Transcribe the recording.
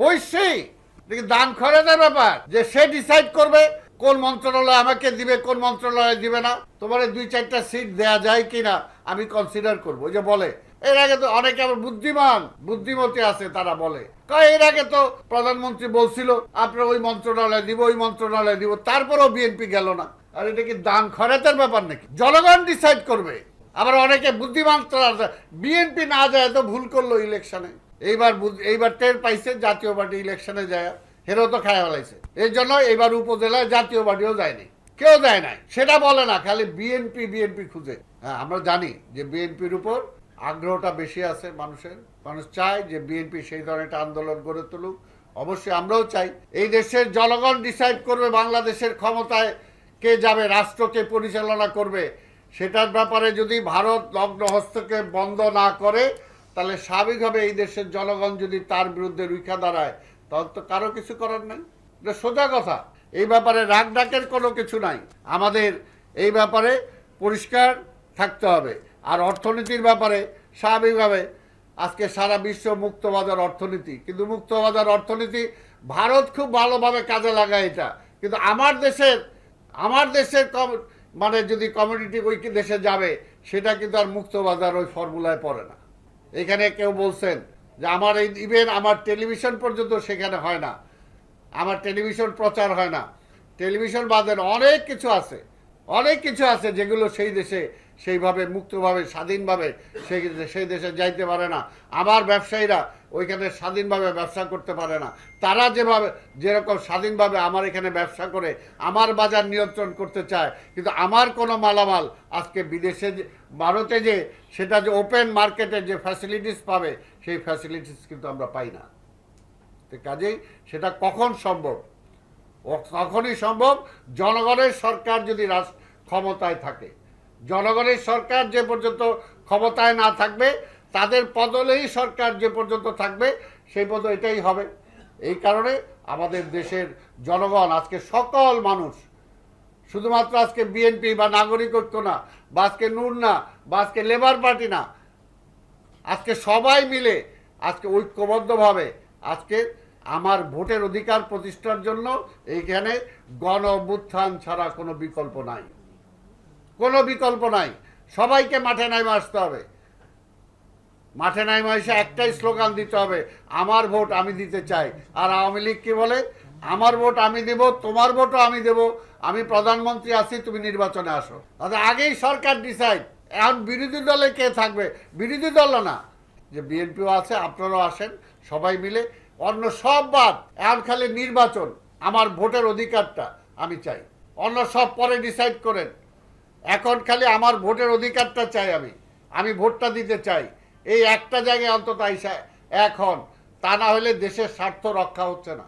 হইছে। দেখি দান খরচের ব্যাপার। যে সে ডিসাইড করবে কোন মন্ত্রণালয় আমাকে দিবে, কোন মন্ত্রণালয় দিবে না। তোমার দুই চারটা সিট দেয়া যায় কিনা আমি কনসিডার করব। যে বলে, এর আগে তো অনেকে আবার বুদ্ধিমান, বুদ্ধিমতী আছে তারা বলে। এর আগে তো প্রধানমন্ত্রী বলছিল, আপনার ওই মন্ত্রণালয় দিব, ওই মন্ত্রণালয় দিব। তারপরেও বিএনপি গেল না। আর এটা কি দান খরচের ব্যাপার নাকি? জনগণ ডিসাইড করবে। আবার অনেকে বুদ্ধিমান বিএনপি না যায় তো ভুল করল ইলেকশনে এইবার এইবার টের পাইছে, জাতীয় পার্টি ইলেকশনে যায়। হেরো তো খায় ফেলাইছে। এই জন্য এইবার উপজেলায় জাতীয় পার্টিও যায়নি। কেউ যায় নাই। সেটা বলে না, খালি বিএনপি বিএনপি খুঁজে। হ্যাঁ আমরা জানি যে বিএনপির উপর আগ্রহটা বেশি আছে মানুষের। মানুষ চায় যে বিএনপি সেই ধরনের একটা আন্দোলন গড়ে তুলুক। অবশ্যই আমরাও চাই। এই দেশের জনগণ ডিসাইড করবে বাংলাদেশের ক্ষমতায় কে যাবে রাষ্ট্রকে পরিচালনা করবে। সেটার ব্যাপারে যদি ভারত লগ্ন হস্তক্ষেপ বন্ধ না করে তাহলে স্বাভাবিকভাবে এই দেশের জনগণ যদি তার বিরুদ্ধে রুখা দাঁড়ায় তখন তো কারও কিছু করার নাই। এটা সোজা কথা। এই ব্যাপারে রাগ ডাকের কোনো কিছু নাই। আমাদের এই ব্যাপারে পরিষ্কার থাকতে হবে। আর অর্থনীতির ব্যাপারে স্বাভাবিকভাবে আজকে সারা বিশ্ব মুক্তবাজার অর্থনীতি। কিন্তু মুক্তবাজার অর্থনীতি ভারত খুব ভালোভাবে কাজে লাগায় এটা। কিন্তু আমার দেশের আমার দেশের কম- মানে যদি কমিউনিটি ওই দেশে যাবে, সেটা কিন্তু আর মুক্তবাজার ওই ফর্মুলায় পড়ে না। এখানে কেউ বলছেন যে আমার এই ইভেন আমার টেলিভিশন পর্যন্ত সেখানে হয় না। আমার টেলিভিশন প্রচার হয় না। টেলিভিশন বাদের অনেক কিছু আছে। অনেক কিছু আছে যেগুলো সেই দেশে সেইভাবে, মুক্তভাবে, স্বাধীনভাবে সেই সেই দেশে যাইতে পারে না। আমার ব্যবসায়ীরা ওইখানে স্বাধীনভাবে ব্যবসা করতে পারে না। তারা যেভাবে, যেরকম স্বাধীনভাবে আমার এখানে ব্যবসা করে, আমার বাজার নিয়ন্ত্রণ করতে চায়, কিন্তু আমার কোনো মালামাল আজকে বিদেশে যে, ভারতে যে, সেটা যে ওপেন মার্কেটে যে ফ্যাসিলিটিস পাবে, সেই ফ্যাসিলিটিস কিন্তু আমরা পাই না। তো কাজেই সেটা কখন সম্ভব? ও, তখনই সম্ভব, জনগণের সরকার যদি রাস- ক্ষমতায় থাকে। জনগণের সরকার যে পর্যন্ত ক্ষমতায় না থাকবে, তাদের বদলেই সরকার যে পর্যন্ত থাকবে, সেই পর্যন্ত এটাই হবে। এই কারণে আমাদের দেশের জনগণ, আজকে সকল মানুষ, শুধুমাত্র আজকে বিএনপি বা নাগরিক ঐক্য না, বা আজকে নূর না, বা আজকে লেবার পার্টি না, আজকে সবাই মিলে, আজকে ঐক্যবদ্ধভাবে, আজকে আমার ভোটের অধিকার প্রতিষ্ঠার জন্য এইখানে গণ ছাড়া কোনো বিকল্প নাই। কোনো বিকল্প নাই। সবাইকে মাঠে নামে আসতে হবে। মাঠে নামে এসে একটাই স্লোগান দিতে হবে, আমার ভোট আমি দিতে চাই। আর আওয়ামী লীগ কি বলে? আমার ভোট আমি দেব, তোমার ভোটও আমি দেব। আমি প্রধানমন্ত্রী আছি, তুমি নির্বাচনে আসো। তাহলে আগেই সরকার ডিসাইড এখন বিরোধী দলে কে থাকবে? বিরোধী দল না। যে বিএনপিও আছে, আপনারাও আসেন, সবাই মিলে। অন্য সব বাদ, এখন খালি নির্বাচন। আমার ভোটের অধিকারটা আমি চাই। অন্য সব পরে ডিসাইড করেন। এখন খালি আমার ভোটের অধিকারটা চাই আমি। আমি ভোটটা দিতে চাই। এই একটা জায়গায় অন্তত আইসা এখন তা না হলে দেশের স্বার্থ রক্ষা হচ্ছে না।